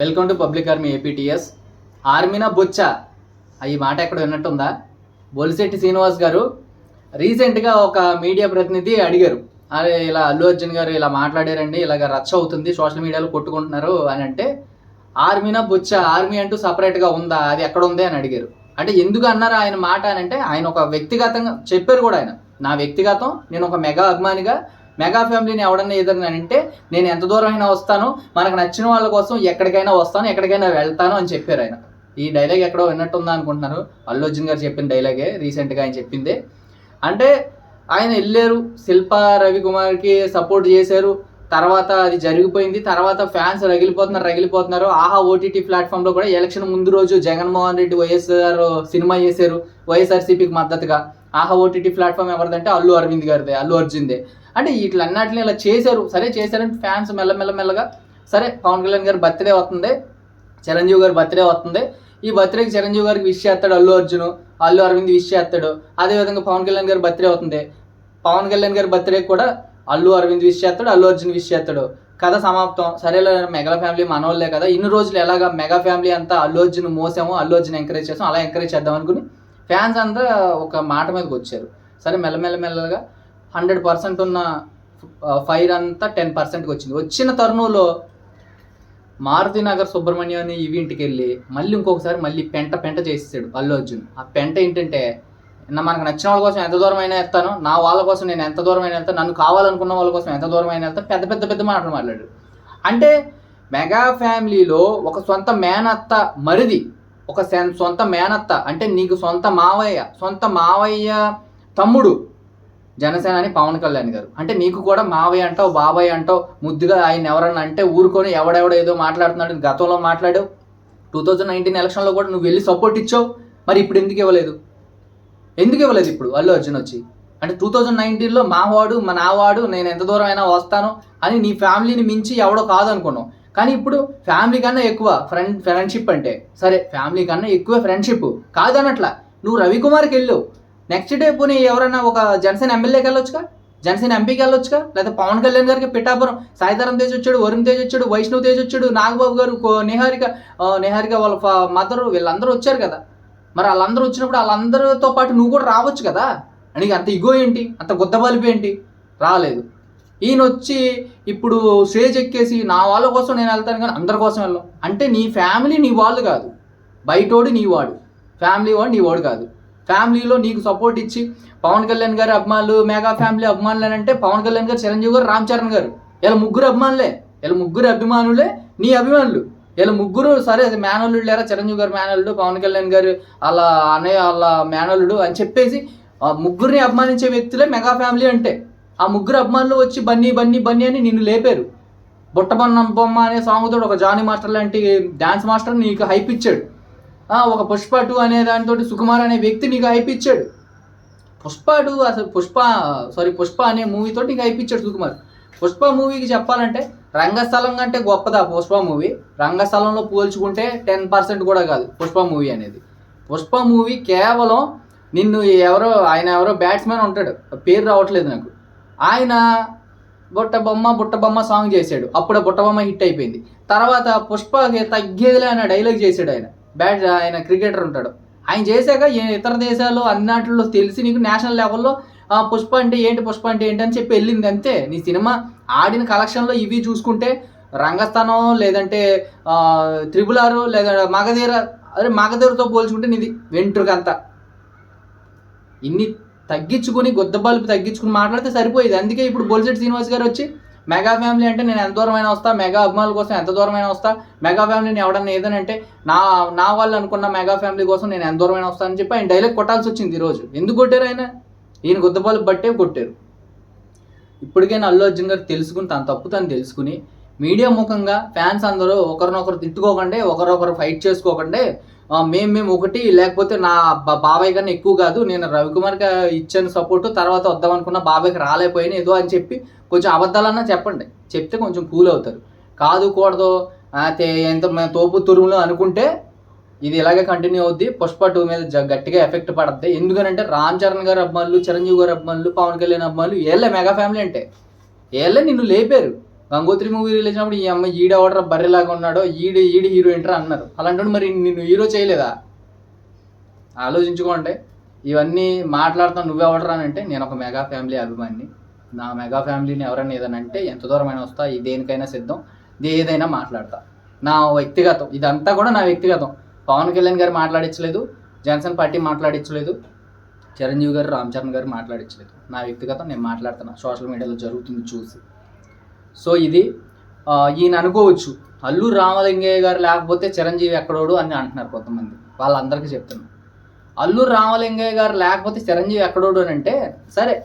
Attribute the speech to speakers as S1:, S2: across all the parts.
S1: Welcome to public army APTS ఆర్మీనా బొచ్చ ఈ మాట ఎక్కడ విన్నట్టుందా? బొలిశెట్టి శ్రీనివాస్ గారు రీసెంట్గా ఒక మీడియా ప్రతినిధి అడిగారు. అరే ఇలా అల్లు అర్జున్ గారు ఇలా మాట్లాడారండి ఇలాగ రచ్చ అవుతుంది సోషల్ మీడియాలో కొట్టుకుంటున్నారు అని అంటే ఆర్మీనా బొచ్చ ఆర్మీ అంటూ సపరేట్గా ఉందా? అది ఎక్కడ ఉంది? అని అడిగారు. అంటే ఎందుకు అన్నారు ఆయన మాట అని అంటే ఆయన ఒక వ్యక్తిగతంగా చెప్పారు కూడా ఆయన. నా వ్యక్తిగతం నేను ఒక మెగా అభిమానిగా మెగా ఫ్యామిలీని ఎవడన్నా ఏదన్నా అంటే నేను ఎంత దూరం అయినా వస్తాను మనకు నచ్చిన వాళ్ళ కోసం ఎక్కడికైనా వస్తాను ఎక్కడికైనా వెళ్తాను అని చెప్పారు ఆయన. ఈ డైలాగ్ ఎక్కడో విన్నట్టుందా అనుకుంటున్నారు అల్లు అర్జున్ గారు చెప్పిన డైలాగే రీసెంట్గా ఆయన చెప్పింది. అంటే ఆయన వెళ్ళారు శిల్ప రవికుమార్కి సపోర్ట్ చేశారు. తర్వాత అది జరిగిపోయింది. తర్వాత ఫ్యాన్స్ రగిలిపోతున్నారు రగిలిపోతున్నారు. ఆహా ఓటీటీ ప్లాట్ఫామ్లో కూడా ఎలక్షన్ ముందు రోజు జగన్మోహన్ రెడ్డి వైఎస్ఆర్ సినిమా చేశారు వైఎస్ఆర్సీపీకి మద్దతుగా. ఆహా ఓటీటీ ప్లాట్ఫామ్ ఎవరిదంటే అల్లు అరవింద్ గారిదే అల్లు అర్జున్దే. అంటే వీటిలన్నిటిని ఇలా చేశారు. సరే చేశారంటే ఫ్యాన్స్ మెల్లమెల్ల మెల్లగా. సరే పవన్ కళ్యాణ్ గారి బర్త్డే వస్తుంది. చిరంజీవి గారి బర్త్డే వస్తుంది. ఈ బర్త్డేకి చిరంజీవి గారికి విష్ చేస్తాడు అల్లు అర్జున్. అల్లు అరవింద్ విష్ చేస్తాడు. అదేవిధంగా పవన్ కళ్యాణ్ గారి బర్త్డే అవుతుంది పవన్ కళ్యాణ్ గారి బర్త్డే కూడా అల్లు అరవింద్ విష్ చేస్తాడు అల్లు అర్జున్ విష్ చేస్తాడు. కథ సమాప్తం. సరేలే మెగా ఫ్యామిలీ మనోళ్ళే కదా. ఇన్ని రోజులు ఎలాగా మెగా ఫ్యామిలీ అంతా అల్లు అర్జున్ మోసాము అల్లు అర్జున్ ఎంకరేజ్ చేసాం అలా ఎంకరేజ్ చేద్దాం అనుకుని ఫ్యాన్స్ అంతా ఒక మాట మీదకి వచ్చారు. సరే మెల్లమెల్ల మెల్లగా హండ్రెడ్ పర్సెంట్ ఉన్న ఫైర్ అంతా టెన్ పర్సెంట్కి వచ్చింది. వచ్చిన తరుణంలో మారుతి నగర్ ఇవి ఇంటికి వెళ్ళి మళ్ళీ ఇంకొకసారి మళ్ళీ పెంట పెంట చేసేసాడు అల్లు అర్జున్. ఆ పెంట ఏంటంటే నా మనకు నచ్చిన వాళ్ళ కోసం ఎంత దూరం అయినా వెళ్తాను నా వాళ్ళ కోసం నేను ఎంత దూరం అయినా వెళ్తాను నన్ను కావాలనుకున్న వాళ్ళ కోసం ఎంత దూరం అయినా వెళ్తాను పెద్ద పెద్ద పెద్ద మాటలు మాట్లాడు అంటే మెగా ఫ్యామిలీలో ఒక సొంత మేనత్త మరిది ఒక సొంత మేనత్త అంటే నీకు సొంత మావయ్య సొంత మావయ్య తమ్ముడు జనసేన అని పవన్ కళ్యాణ్ గారు. అంటే నీకు కూడా మావయ్య అంటావు బాబాయ్ అంటావు ముద్దుగా ఆయన ఎవరన్నా అంటే ఊరుకొని ఎవడెవడో ఏదో మాట్లాడుతున్నాడు గతంలో మాట్లాడావు. టూ థౌజండ్ నైన్టీన్ ఎలక్షన్లో కూడా నువ్వు వెళ్ళి సపోర్ట్ ఇచ్చావు మరి ఇప్పుడు ఎందుకు ఇవ్వలేదు? ఎందుకు ఇవ్వలేదు ఇప్పుడు అల్లు అర్జున్ వచ్చి? అంటే టూ థౌజండ్ నైన్టీన్లో మా వాడు మా నా వాడు నేను ఎంత దూరం అయినా వస్తాను అని నీ ఫ్యామిలీని మించి ఎవడో కాదనుకున్నావు. కానీ ఇప్పుడు ఫ్యామిలీ కన్నా ఎక్కువ ఫ్రెండ్ ఫ్రెండ్షిప్ అంటే. సరే ఫ్యామిలీ కన్నా ఎక్కువ ఫ్రెండ్షిప్ కాదనట్లా. నువ్వు రవికుమార్కి వెళ్ళావు. నెక్స్ట్ డే పోనీ ఎవరైనా ఒక జనసేన ఎమ్మెల్యేకి వెళ్ళొచ్చుగా? జనసేన ఎంపీకి వెళ్ళొచ్చుగా? లేదా పవన్ కళ్యాణ్ గారికి పిఠాపురం సాయిధరం తేజ్ వచ్చాడు వరుణ్ తేజ్ వచ్చాడు వైష్ణవ్ తేజ్ వచ్చాడు నాగబాబు గారు కో- నిహారిక నిహారిక వాళ్ళ మదర్ వీళ్ళందరూ వచ్చారు కదా? మరి వాళ్ళందరూ వచ్చినప్పుడు వాళ్ళందరితో పాటు నువ్వు కూడా రావచ్చు కదా? నీకు అంత ఇగో ఏంటి? అంత గుద్దబలిపి ఏంటి? రాలేదు. ఈయన వచ్చి ఇప్పుడు స్టేజ్ ఎక్కేసి నా వాళ్ళ కోసం నేను వెళ్తాను కానీ అందరి కోసం వెళ్ళాం అంటే నీ ఫ్యామిలీ నీ వాళ్ళు కాదు. బయటోడు నీ వాడు ఫ్యామిలీ వాడు నీ వాడు కాదు. ఫ్యామిలీలో నీకు సపోర్ట్ ఇచ్చి పవన్ కళ్యాణ్ గారి అభిమానులు మెగా ఫ్యామిలీ అభిమానులు అని అంటే పవన్ కళ్యాణ్ గారు చిరంజీవి గారు రామ్ చరణ్ గారు. ఇలా ముగ్గురు అభిమానులే. ఇలా ముగ్గురు అభిమానులే నీ అభిమానులు. ఇలా ముగ్గురు సరే అది మేనల్లుడు లేరా చిరంజీవి గారు మేనల్లుడు పవన్ కళ్యాణ్ గారు అలా అనే వాళ్ళ మేనల్లుడు అని చెప్పేసి ఆ ముగ్గురిని అభిమానించే వ్యక్తులే మెగా ఫ్యామిలీ అంటే. ఆ ముగ్గురు అభిమానులు వచ్చి బన్నీ బన్నీ బన్నీ అని నిన్ను లేపారు. బుట్టబొన్న బొమ్మ అనే సాంగ్తో ఒక జానీ మాస్టర్ లాంటి డ్యాన్స్ మాస్టర్ నీకు హైప్ ఇచ్చాడు. ఒక పుష్ప టూ అనే దాంతో సుకుమార్ అనే వ్యక్తి నీకు అయిపించాడు పుష్ప టూ అసలు పుష్ప సారీ పుష్ప అనే మూవీతో నీకు అయిపించాడు సుకుమార్. పుష్ప మూవీకి చెప్పాలంటే రంగస్థలం కంటే గొప్పదా పుష్ప మూవీ రంగస్థలంలో పోల్చుకుంటే టెన్ పర్సెంట్ కూడా కాదు పుష్ప మూవీ అనేది. పుష్ప మూవీ కేవలం నిన్ను ఎవరో ఆయన ఎవరో బ్యాట్స్మెన్ ఉంటాడు. పేరు రావట్లేదు నాకు. ఆయన బుట్ట బొమ్మ బుట్ట బొమ్మ సాంగ్ చేశాడు. అప్పుడే బుట్ట బొమ్మ హిట్ అయిపోయింది. తర్వాత పుష్ప తగ్గేదిలే అనే డైలాగ్ చేశాడు ఆయన. బ్యాట్ ఆయన క్రికెటర్ ఉంటాడు. ఆయన చేశాక ఇతర దేశాలు అన్నిటిలో తెలిసి నీకు నేషనల్ లెవెల్లో పుష్ప అంటే ఏంటి పుష్ప అంటే ఏంటి అని చెప్పి వెళ్ళింది అంతే. నీ సినిమా ఆడిన కలెక్షన్లో ఇవి చూసుకుంటే రంగస్థానం లేదంటే త్రిబుల్ ఆరు లేదా మగధీర అదే మగధీరతో పోల్చుకుంటే నీది వెంట్రుకంతా ఇన్ని తగ్గించుకుని గుద్దబాలు తగ్గించుకుని మాట్లాడితే సరిపోయేది. అందుకే ఇప్పుడు బొలిసెట్ శ్రీనివాస్ గారు వచ్చి మెగా ఫ్యామిలీ అంటే నేను ఎంత దూరమైనా వస్తా మెగా అభిమానుల కోసం ఎంత దూరమైనా వస్తా మెగా ఫ్యామిలీని ఎవడన్నా ఏదనంటే నా నా వాళ్ళు అనుకున్న మెగా ఫ్యామిలీ కోసం నేను ఎంత దూరమైనా వస్తానని చెప్పి ఆయన డైలాగ్ కొట్టాల్సి వచ్చింది ఈరోజు ఎందుకు కొట్టారు ఆయన? ఈయన గుద్దపాలు బట్టే కొట్టారు. ఇప్పటికైనా అల్లు అర్జున్ గారు తెలుసుకుని తన తప్పు తను తెలుసుకుని మీడియా ముఖంగా ఫ్యాన్స్ అందరూ ఒకరినొకరు తిట్టుకోకండి ఒకరొకరు ఫైట్ చేసుకోకండి మేము మేము ఒకటి లేకపోతే నా బాబాయ్ కన్నా ఎక్కువ కాదు. నేను రవికుమార్కి ఇచ్చాను సపోర్ట్ తర్వాత వద్దాం అనుకున్న బాబాయ్కి రాలేకపోయినా ఏదో అని చెప్పి కొంచెం అబద్ధాలన్నా చెప్పండి. చెప్తే కొంచెం కూల్ అవుతారు. కాదు కూడదు. ఎంత తోపు తురుములు అనుకుంటే ఇది ఇలాగే కంటిన్యూ అవుద్ది. పుష్ప టూ మీద జ- గట్టిగా ఎఫెక్ట్ పడద్ది. ఎందుకనంటే రామ్ చరణ్ గారు అభిమానులు చిరంజీవి గారు అభిమానులు పవన్ కళ్యాణ్ అభిమానులు వీళ్ళే మెగా ఫ్యామిలీ అంటే. వీళ్ళే నిన్ను లేపారు. గంగోత్రి మూవీ రిలీజ్ అయినప్పుడు ఈ అమ్మాయి ఈడ ఎవడరా బర్రెలాగా ఉన్నాడో ఈడు ఈడు హీరో ఏంటరా అన్నారు. అలాంటి మరి నిన్ను హీరో చేయలేదా? ఆలోచించుకోండి. ఇవన్నీ మాట్లాడుతాను నువ్వెవడరా అని అంటే నేను ఒక మెగా ఫ్యామిలీ అభిమాని నా మెగా ఫ్యామిలీని ఎవరైనా ఏదైనా అంటే ఎంత దూరమైనా వస్తా దేనికైనా సిద్ధం ఇది ఏదైనా మాట్లాడతా. నా వ్యక్తిగతం ఇదంతా కూడా నా వ్యక్తిగతం. పవన్ కళ్యాణ్ గారు మాట్లాడించలేదు జనసేన పార్టీ మాట్లాడించలేదు చిరంజీవి గారు రామ్ చరణ్ గారు మాట్లాడించలేదు నా వ్యక్తిగతం నేను మాట్లాడుతున్నా. సోషల్ మీడియాలో జరుగుతుంది చూసి. సో ఇది ఈయన అనుకోవచ్చు. అల్లు రామలింగయ్య గారు లేకపోతే చిరంజీవి ఎక్కడోడు అని అంటున్నారు కొంతమంది. వాళ్ళందరికీ చెప్తున్నా. అల్లు రామలింగయ్య గారు లేకపోతే చిరంజీవి ఎక్కడోడు అని అంటే సరే.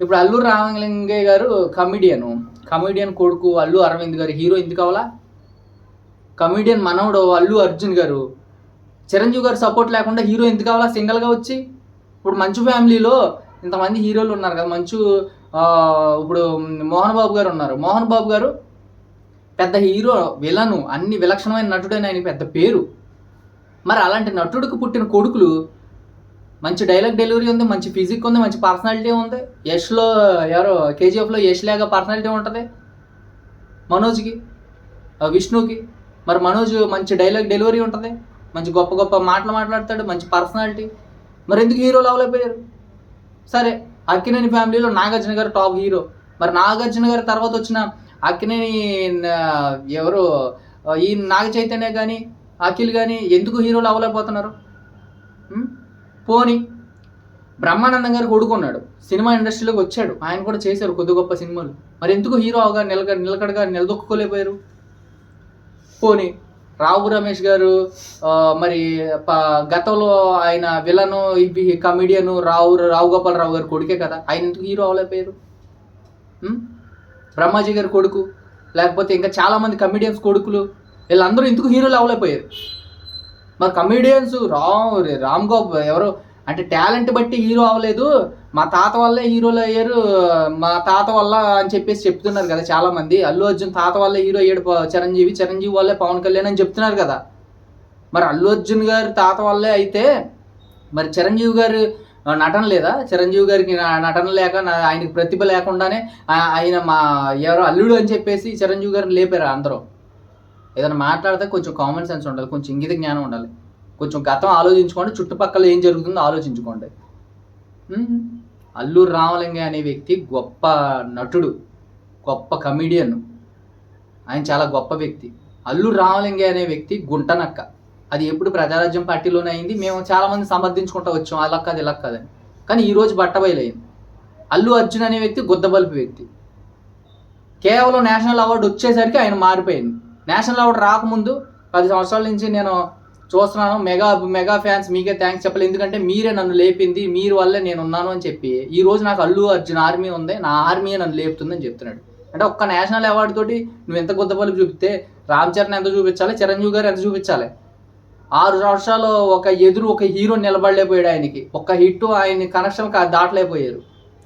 S1: ఇప్పుడు అల్లు రామలింగయ్య గారు కమిడియను కమిడియన్ కొడుకు అల్లు అరవింద్ గారు హీరో ఎందుకు కావాలా? కమిడియన్ మనవడు అల్లు అర్జున్ గారు. చిరంజీవి గారు సపోర్ట్ లేకుండా హీరో ఎందుకు కావాలా? సింగిల్గా వచ్చి. ఇప్పుడు మంచు ఫ్యామిలీలో ఇంతమంది హీరోలు ఉన్నారు కదా మంచు ఇప్పుడు మోహన్ బాబు గారు ఉన్నారు. మోహన్ బాబు గారు పెద్ద హీరో విలను అన్ని విలక్షణమైన నటుడైన ఆయన పెద్ద పేరు. మరి అలాంటి నటుడికి పుట్టిన కొడుకులు మంచి డైలాగ్ డెలివరీ ఉంది మంచి ఫిజిక్ ఉంది మంచి పర్సనాలిటీ ఉంది. యష్లో ఎవరో కేజీఎఫ్లో యష్ లాగా పర్సనాలిటీ ఉంటుంది మనోజ్కి విష్ణుకి. మరి మనోజ్ మంచి డైలాగ్ డెలివరీ ఉంటుంది మంచి గొప్ప గొప్ప మాటలు మాట్లాడతాడు మంచి పర్సనాలిటీ. మరి ఎందుకు హీరోలు అవలేకపోయారు సరే అక్కినేని ఫ్యామిలీలో నాగార్జున గారు టాప్ హీరో. మరి నాగార్జున గారి తర్వాత వచ్చిన అక్కినేని ఎవరు ఈ నాగ చైతన్య కానీ అఖిల్ కానీ ఎందుకు హీరోలు అవ్వలేకపోతున్నారు? పోని పోనీ బ్రహ్మానందం గారు కొడుకున్నాడు. సినిమా ఇండస్ట్రీలోకి వచ్చాడు. ఆయన కూడా చేశారు కొద్ది గొప్ప సినిమాలు. మరి ఎందుకు హీరో అవగా నిలక నిలకడగా నిలదొక్కుకోలేకపోయారు? పోనీ రావు రమేష్ గారు మరి ప- గతంలో ఆయన విలను ఇవి కమిడియన్ రావు రావు గోపాలరావు గారు కొడుకే కదా. ఆయన ఎందుకు హీరో అవ్వలేకపోయారు బ్రహ్మాజీ గారి కొడుకు లేకపోతే ఇంకా చాలామంది కమిడియన్స్ కొడుకులు వీళ్ళందరూ ఎందుకు హీరోలు అవ్వలేకపోయారు మరి కమిడియన్స్ రామ్ రామ్ గోప్ ఎవరు అంటే టాలెంట్ బట్టి హీరో అవ్వలేదు మా తాత వల్లే హీరోలు అయ్యారు మా తాత వల్ల అని చెప్పేసి చెప్తున్నారు కదా చాలా మంది అల్లు అర్జున్ తాత వల్లే హీరో అయ్యాడు చిరంజీవి చిరంజీవి వల్లే పవన్ కళ్యాణ్ అని చెప్తున్నారు కదా. మరి అల్లు అర్జున్ గారు తాత వల్లే అయితే మరి చిరంజీవి గారు నటన లేదా? చిరంజీవి గారికి నా- నటన లేక ఆయనకి ప్రతిభ లేకుండానే ఆయన మా ఎవరో అల్లుడు అని చెప్పేసి చిరంజీవి గారిని లేపారు అందరూ. ఏదైనా మాట్లాడితే కొంచెం కామన్ సెన్స్ ఉండాలి కొంచెం ఇంగిత జ్ఞానం ఉండాలి. కొంచెం గతం ఆలోచించుకోండి చుట్టుపక్కల ఏం జరుగుతుందో ఆలోచించుకోండి. అల్లూరు రామలింగయ్య అనే వ్యక్తి గొప్ప నటుడు గొప్ప కమిడియన్ ఆయన చాలా గొప్ప వ్యక్తి. అల్లూరు రామలింగయ్య అనే వ్యక్తి గుంటనక్క. అది ఎప్పుడు ప్రజారాజ్యం పార్టీలోనే అయింది. మేము చాలామంది సమర్థించుకుంటూ వచ్చాం. అలా కాదు ఇలా కాదని కానీ ఈరోజు బట్టబయలైంది. అల్లు అర్జున్ అనే వ్యక్తి గుద్దబల్పు వ్యక్తి. కేవలం నేషనల్ అవార్డు వచ్చేసరికి ఆయన మారిపోయింది. నేషనల్ అవార్డు రాకముందు పది సంవత్సరాల నుంచి నేను చూస్తున్నాను. మెగా మెగా ఫ్యాన్స్ మీకే థ్యాంక్స్ చెప్పలేదు ఎందుకంటే మీరే నన్ను లేపింది మీరు వల్లే నేను ఉన్నాను అని చెప్పి ఈ రోజు నాకు అల్లు అర్జున్ ఆర్మీ ఉంది. నా ఆర్మీ నన్ను లేపుతుందని చెప్తున్నాడు. అంటే ఒక్క నేషనల్ అవార్డు తోటి నువ్వు ఎంత కొద్దపల్లి చూపితే రామ్ చరణ్ ఎంత చూపించాలి చిరంజీవి గారు ఎంత చూపించాలి? ఆరు వర్షాలు ఒక ఎదురు ఒక హీరో నిలబడలేకపోయాడు ఆయనకి. ఒక్క హిట్ ఆయన కనెక్షన్ దాటలేకపోయారు.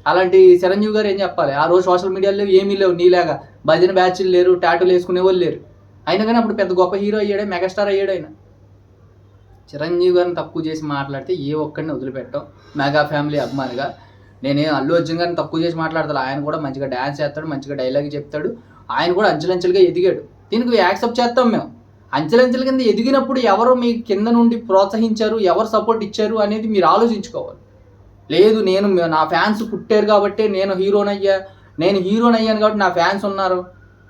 S1: అలాంటి చిరంజీవి గారు ఏం చెప్పాలి? ఆ రోజు సోషల్ మీడియాలో ఏమీ లేవు. నీలాగా భజన బ్యాచ్లు లేరు టాటూలు వేసుకునే వాళ్ళు లేరు. అయినా కానీ అప్పుడు పెద్ద గొప్ప హీరో అయ్యాడే మెగాస్టార్ అయ్యాడు ఆయన. చిరంజీవి గారిని తక్కువ చేసి మాట్లాడితే ఏ ఒక్కడిని వదిలిపెట్టాం. మెగా ఫ్యామిలీ అభిమానిగా. నేనే అల్లు అర్జున్ గారిని తక్కువ చేసి మాట్లాడతాను ఆయన కూడా మంచిగా డ్యాన్స్ చేస్తాడు మంచిగా డైలాగ్ చెప్తాడు. ఆయన కూడా అంచెలంచెలుగా ఎదిగాడు. దీనికి యాక్సెప్ట్ చేస్తాం మేము. అంచెలంచెల కింద ఎదిగినప్పుడు ఎవరు మీ కింద నుండి ప్రోత్సహించారు ఎవరు సపోర్ట్ ఇచ్చారు అనేది మీరు ఆలోచించుకోవాలి. లేదు నేను నా ఫ్యాన్స్ పుట్టారు కాబట్టి నేను హీరోనయ్యా నేను హీరోనయ్యాను కాబట్టి నా ఫ్యాన్స్ ఉన్నారు.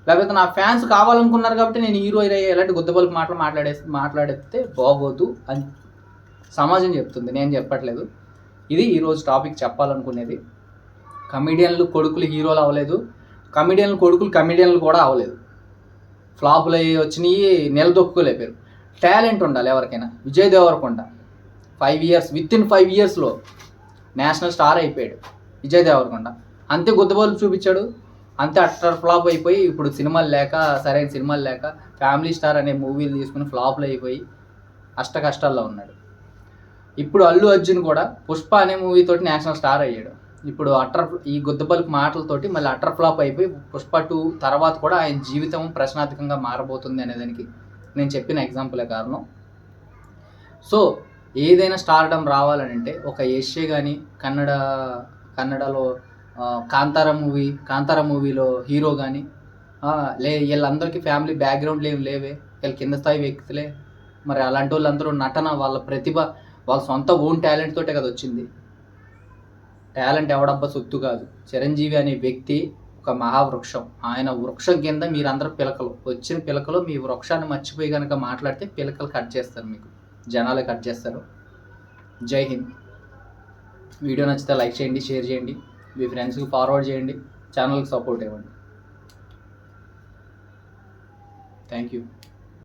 S1: లేకపోతే నా ఫ్యాన్స్ కావాలనుకున్నారు కాబట్టి నేను హీరో అయ్యా ఇలాంటి గుద్దబల్పు మాటలు మాట్లాడే మాట్లాడితే బాగోదు అని సమాజం చెప్తుంది. నేను చెప్పట్లేదు. ఇది ఈరోజు టాపిక్ చెప్పాలనుకునేది. కమిడియన్లు కొడుకులు హీరోలు అవ్వలేదు. కమిడియన్లు కొడుకులు కమిడియన్లు కూడా అవ్వలేదు. ఫ్లాపులు అయ్యి వచ్చినాయి నిలదొక్కులేపారు టాలెంట్ ఉండాలి ఎవరికైనా. Vijay Deverakonda five years with in five ఇయర్స్లో నేషనల్ స్టార్ అయిపోయాడు విజయ్ దేవరకొండ. అంతే గుద్దబోలు చూపించాడు. అంతే అట్టర్ ఫ్లాప్ అయిపోయి ఇప్పుడు సినిమాలు లేక సరైన సినిమాలు లేక ఫ్యామిలీ స్టార్ అనే మూవీలు తీసుకుని ఫ్లాప్లు అయిపోయి అష్ట కష్టాల్లో ఉన్నాడు. ఇప్పుడు అల్లు అర్జున్ కూడా పుష్ప అనే మూవీతోటి నేషనల్ స్టార్ అయ్యాడు. ఇప్పుడు అటర్ ఈ గుద్దబల్పు మాటలతోటి మళ్ళీ అటర్ ఫ్లాప్ అయిపోయి పుష్ప టూ తర్వాత కూడా ఆయన జీవితం ప్రశ్నార్థకంగా మారబోతుంది అనే దానికి నేను చెప్పిన ఎగ్జాంపులే కారణం. సో ఏదైనా స్టార్డమ్ రావాలని అంటే ఒక ఏషియా కానీ కన్నడ కన్నడలో కాంతార మూవీ కాంతార మూవీలో హీరో కానీ లే వీళ్ళందరికీ ఫ్యామిలీ బ్యాక్గ్రౌండ్లు ఏం లేవే. వీళ్ళ కింద స్థాయి వ్యక్తులే. మరి అలాంటి వాళ్ళందరూ నటన వాళ్ళ ప్రతిభ వాళ్ళ సొంత ఓన్ టాలెంట్ తోటే కదా వచ్చింది. టాలెంట్ ఎవడబ్బా సొత్తు కాదు. చిరంజీవి అనే వ్యక్తి ఒక మహావృక్షం. ఆయన వృక్షం కింద మీరందరూ పిలకలు. వచ్చిన పిలకలు మీ వృక్షాన్ని మర్చిపోయి కనుక మాట్లాడితే పిలకలు కట్ చేస్తారు మీకు. జనాలు కట్ చేస్తారు. జై హింద్. వీడియో నచ్చితే లైక్ చేయండి షేర్ చేయండి. మీ ఫ్రెండ్స్కి ఫార్వర్డ్ చేయండి. ఛానల్కి సపోర్ట్ ఇవ్వండి. Thank you